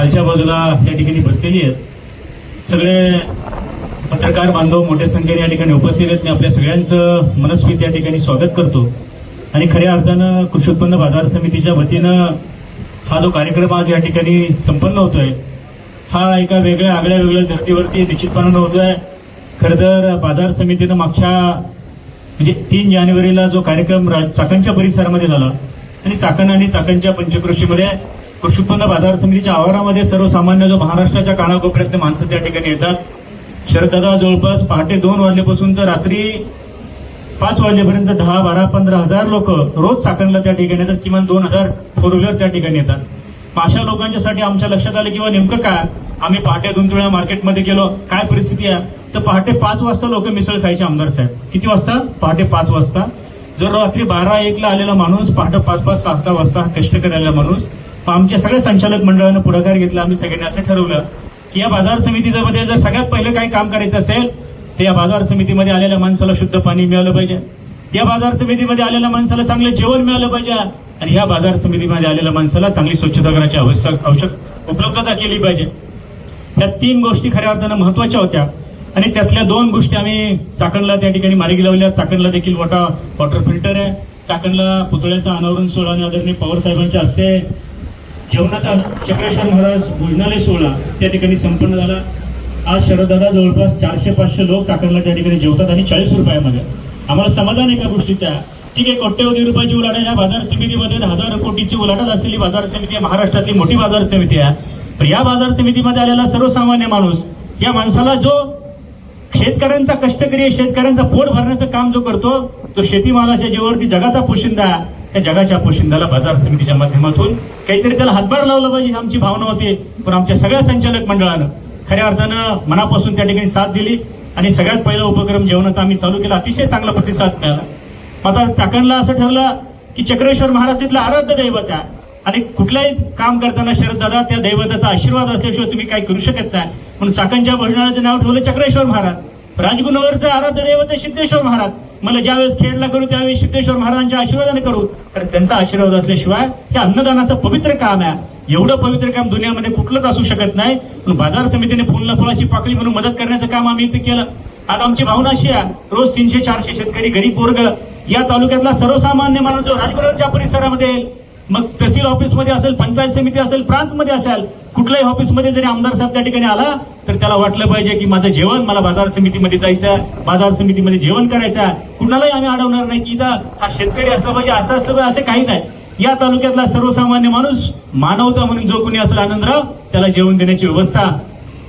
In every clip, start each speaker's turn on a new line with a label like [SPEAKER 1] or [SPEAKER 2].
[SPEAKER 1] खालच्या बाजूला या ठिकाणी बसलेली आहेत. सगळे पत्रकार बांधव मोठ्या संख्येने या ठिकाणी उपस्थित आहेत. मी आपल्या सगळ्यांचं मनस्वित या ठिकाणी स्वागत करतो. आणि खऱ्या अर्थानं कृषी उत्पन्न बाजार समितीच्या वतीनं हा जो कार्यक्रम आज या ठिकाणी संपन्न होतोय हा एका वेगळ्या आगळ्या वेगळ्या धर्तीवरती निश्चितपणानं होतोय. खरं तर बाजार समितीनं मागच्या म्हणजे तीन जानेवारीला जो कार्यक्रम चाकणच्या परिसरामध्ये झाला आणि चाकण आणि चाकणच्या पंचकृषीमध्ये कृषी उत्पन्न बाजार समितीच्या आवारामध्ये सर्वसामान्य जो महाराष्ट्राच्या कानाकोपऱ्यातले माणसं त्या ठिकाणी येतात. शरददादा जवळपास पहाटे दोन वाजल्यापासून तर रात्री पाच वाजेपर्यंत दहा बारा पंधरा हजार लोक रोज चाकणला त्या ठिकाणी येतात. किमान दोन हजार फोर व्हीलर त्या ठिकाणी येतात. अशा लोकांच्यासाठी आमच्या लक्षात आलं किंवा नेमकं काय? आम्ही पहाटे दोन वेळा मार्केटमध्ये गेलो. काय परिस्थिती आहे? तर पहाटे पाच वाजता लोक मिसळ खायचे आमदार साहेब. किती वाजता? पहाटे पाच वाजता. जर रात्री बारा एकला आलेला माणूस पहाटे पाच पाच सहा सहा वाजता कष्ट करायला माणूस मग आमच्या सगळ्या संचालक मंडळानं पुढाकार घेतला आम्ही सगळ्यांनी असं ठरवलं की या बाजार समितीच्या मध्ये जर सगळ्यात पहिलं काही काम करायचं असेल तर या बाजार समितीमध्ये आलेल्या माणसाला शुद्ध पाणी मिळालं पाहिजे. या बाजार समितीमध्ये आलेल्या माणसाला चांगलं जेवण मिळालं पाहिजे आणि या बाजार समितीमध्ये आलेल्या माणसाला चांगली स्वच्छतागृहाची आवश्यक आवश्यक उपलब्धता केली पाहिजे. या तीन गोष्टी खऱ्या अर्थानं महत्त्वाच्या होत्या आणि त्यातल्या दोन गोष्टी आम्ही चाकणला त्या ठिकाणी मार्गी लावल्या. चाकणला देखील वॉटर वॉटर फिल्टर आहे. चाकणला पुतळ्याचा अनावरण सोहळा आणि आदरणीय पवार साहेबांच्या हस्ते जेवणाचा चक्रेश्वर महाराज भोजनालय सोहळा त्या ठिकाणी संपन्न झाला. आज शरददादा जवळपास चारशे पाचशे लोक चाकणला त्या ठिकाणी जेवतात आणि चाळीस रुपयामध्ये. आम्हाला समाधान एका गोष्टीचा? ठीक आहे कोट्यवधी रुपयाची उलाढाल या बाजार समितीमध्ये हजार कोटीची उलाढाल असलेली बाजार समिती आहे महाराष्ट्रातली मोठी बाजार समिती आहे. पण या बाजार समितीमध्ये आलेला सर्वसामान्य माणूस या माणसाला जो शेतकऱ्यांचा कष्टकरी शेतकऱ्यांचा पोट भरण्याचं काम जो करतो तो शेतीमालाच्या जीवावरती जगाचा पोशिंदा आहे. त्या जगाच्या पोशिंदाला बाजार समितीच्या माध्यमातून काहीतरी त्याला हातभार लावला पाहिजे ही आमची भावना होती. पण आमच्या सगळ्या संचालक मंडळानं खऱ्या अर्थानं मनापासून त्या ठिकाणी साथ दिली आणि सगळ्यात पहिला उपक्रम जेवणाचा आम्ही चालू केला. अतिशय चांगला प्रतिसाद मिळाला. आता चाकणला असं ठरलं की चक्रेश्वर महाराज तिथलं आराध्य दैवत आहे. आणि कुठल्याही काम करताना शरद दादा त्या दैवताचा आशीर्वाद असल्याशिवाय तुम्ही काही करू शकत नाही. म्हणून चाकणच्या भजनाचं नाव ठेवलं चक्रेश्वर महाराज. राजगुणावरचं आराध्य दैवत सिद्धेश्वर महाराज. मला ज्यावेळेस खेळला करू त्यावेळेस सिद्धेश्वर महाराजांच्या आशीर्वादाने करू. तर त्यांचा आशीर्वाद असल्याशिवाय हे अन्नदानाचं पवित्र काम आहे. एवढं पवित्र काम दुनियामध्ये कुठलंच असू शकत नाही. पण बाजार समितीने फुलला फुलाची पाकळी म्हणून मदत करण्याचं काम आम्ही इथे केलं. आज आमची भावना अशी आहे रोज तीनशे चारशे शेतकरी गरीब वर्ग या तालुक्यातला सर्वसामान्य माणूस जो राजगुरूच्या परिसरामध्ये येईल मग तहसील ऑफिसमध्ये असेल पंचायत समिती असेल प्रांतमध्ये असेल कुठल्याही ऑफिसमध्ये जरी आमदार साहेब त्या ठिकाणी आला तर त्याला वाटलं पाहिजे की माझं जेवण मला बाजार समितीमध्ये जायचं आहे, बाजार समितीमध्ये जेवण करायचं आहे. कुणालाही आम्ही अडवणार नाही की इथं हा शेतकरी असला पाहिजे असं असलं असे काही नाही या तालुक्यातला सर्वसामान्य माणूस मानवता म्हणून जो कोणी असेल आनंदराव त्याला जेवण देण्याची व्यवस्था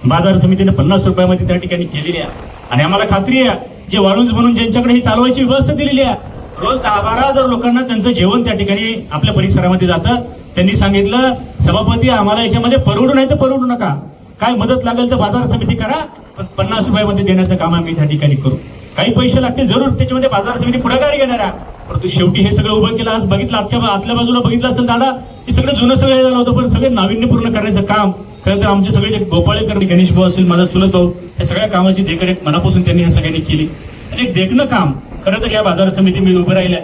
[SPEAKER 1] बाजार समितीने पन्नास रुपयामध्ये त्या ठिकाणी केलेली आहे आणि आम्हाला खात्री आहे जे वाळूंज म्हणून ज्यांच्याकडे ही चालवायची व्यवस्था दिलेली आहे रोज दहा बारा हजार लोकांना त्यांचं जेवण त्या ठिकाणी आपल्या परिसरामध्ये जातं. त्यांनी सांगितलं सभापती आम्हाला याच्यामध्ये परवडू नाही तर परवडू नका. काय मदत लागेल तर बाजार समिती करा पण पन्नास रुपयामध्ये देण्याचं काम आम्ही त्या ठिकाणी करू. काही पैसे लागतील जरूर त्याच्यामध्ये बाजार समिती पुढाकार घेणार. आहे परंतु शेवटी हे सगळं उभं केलं आज बघितलं आजच्या आतल्या बाजूला बघितलं असेल दादा हे सगळं जुनं सगळं झालं होतं पण सगळे नाविन्यपूर्ण करण्याचं काम खरं तर आमचे सगळे जे गोपाळेकर गणेश भाऊ असेल माझा चुलत भाऊ या सगळ्या कामाची देखरेख मनापासून त्यांनी या सगळ्यांनी केली. आणि एक देखणं काम खरं तर या बाजार समिती मी उभं राहिल्या.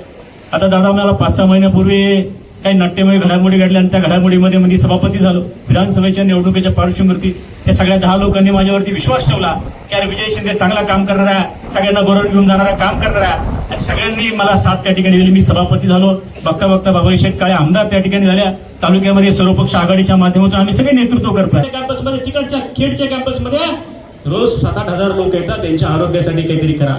[SPEAKER 1] आता दादा मला पाच सहा महिन्यापूर्वी काही नाट्यमय घडामोडी घडल्या आणि त्या घडामोडीमध्ये मी सभापती झालो. विधानसभेच्या निवडणुकीच्या पार्श्वभूमीवरती या सगळ्या दहा लोकांनी माझ्यावरती विश्वास ठेवला की अरे विजय शिंदे चांगला काम करणार आहे सगळ्यांना बरोबर घेऊन जाणारा काम करणार आहे. आणि सगळ्यांनी मला साथ त्या ठिकाणी दिली. मी सभापती झालो. बघता बघता बाबाई शेठ काळे आमदार त्या ठिकाणी झाल्या. तालुक्यामध्ये सर्वपक्ष आघाडीच्या माध्यमातून आम्ही सगळे नेतृत्व करतोय कॅम्पसमध्ये तिकडच्या खेडच्या कॅम्पसमध्ये रोज सात आठ हजार लोक येतात. त्यांच्या आरोग्यासाठी काहीतरी करा.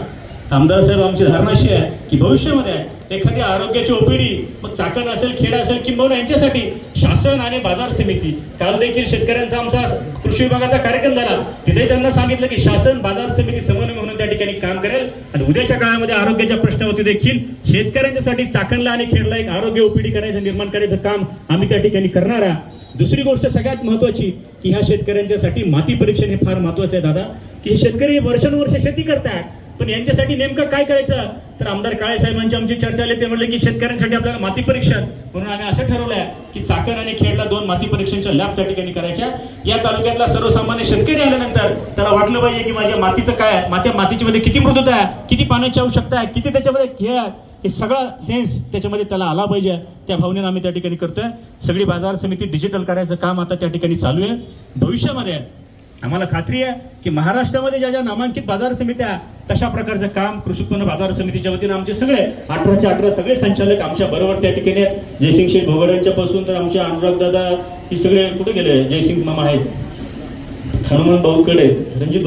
[SPEAKER 1] आमदार साहेब आमची धारणा अशी आहे की भविष्यामध्ये एखादी आरोग्याची ओपीडी मग चाकण असेल खेड असेल किंबहुना यांच्यासाठी शासन आणि बाजार समिती. काल देखील शेतकऱ्यांचा आमचा कृषी विभागाचा कार्यक्रम झाला. तिथे त्यांना सांगितलं की शासन बाजार समिती समन्वय म्हणून त्या ठिकाणी काम करेल. आणि उद्याच्या काळामध्ये आरोग्याच्या प्रश्नावरती देखील शेतकऱ्यांच्यासाठी चाकणला आणि खेडला एक आरोग्य ओपीडी करायचं निर्माण करायचं काम आम्ही त्या ठिकाणी करणार आहे. दुसरी गोष्ट सगळ्यात महत्वाची की ह्या शेतकऱ्यांच्यासाठी माती परीक्षण हे फार महत्वाचं आहे दादा. की हे शेतकरी वर्षानुवर्ष शेती करतात पण यांच्यासाठी नेमकं काय करायचं? तर आमदार काळे साहेबांची आमची चर्चा आली. ते म्हणले की शेतकऱ्यांसाठी आपल्याला माती परीक्षण म्हणून आम्ही असं ठरवलंय की चाकण आणि खेडला दोन माती परीक्षणच्या लॅब त्या ठिकाणी करायच्या. या तालुक्यातला सर्वसामान्य शेतकरी आल्यानंतर त्याला वाटलं पाहिजे की माझ्या मातीचं काय आहे? मात्या मातीच्या मध्ये किती मृदुता आहे? किती पाण्याची आवश्यकता आहे? किती त्याच्यामध्ये हे आहे? हे सगळा सेन्स त्याच्यामध्ये त्याला आला पाहिजे. त्या भावनेनं आम्ही त्या ठिकाणी करतोय. सगळी बाजार समिती डिजिटल करायचं काम आता त्या ठिकाणी चालू आहे. भविष्यामध्ये आम्हाला खात्री आहे की महाराष्ट्रामध्ये ज्या ज्या नामांकित बाजार समित्या तशा प्रकारचं काम कृषी उत्पन्न बाजार समितीच्या वतीनं आमचे सगळे अठराचे अठरा सगळे संचालक आमच्या बरोबर त्या ठिकाणी आहेत. जयसिंग शेठ भोगड यांच्यापासून तर आमचे अनुराग दादा हे सगळे कुठे गेले? जयसिंग मामा आहेत. हनुमान भाऊकडे रणजित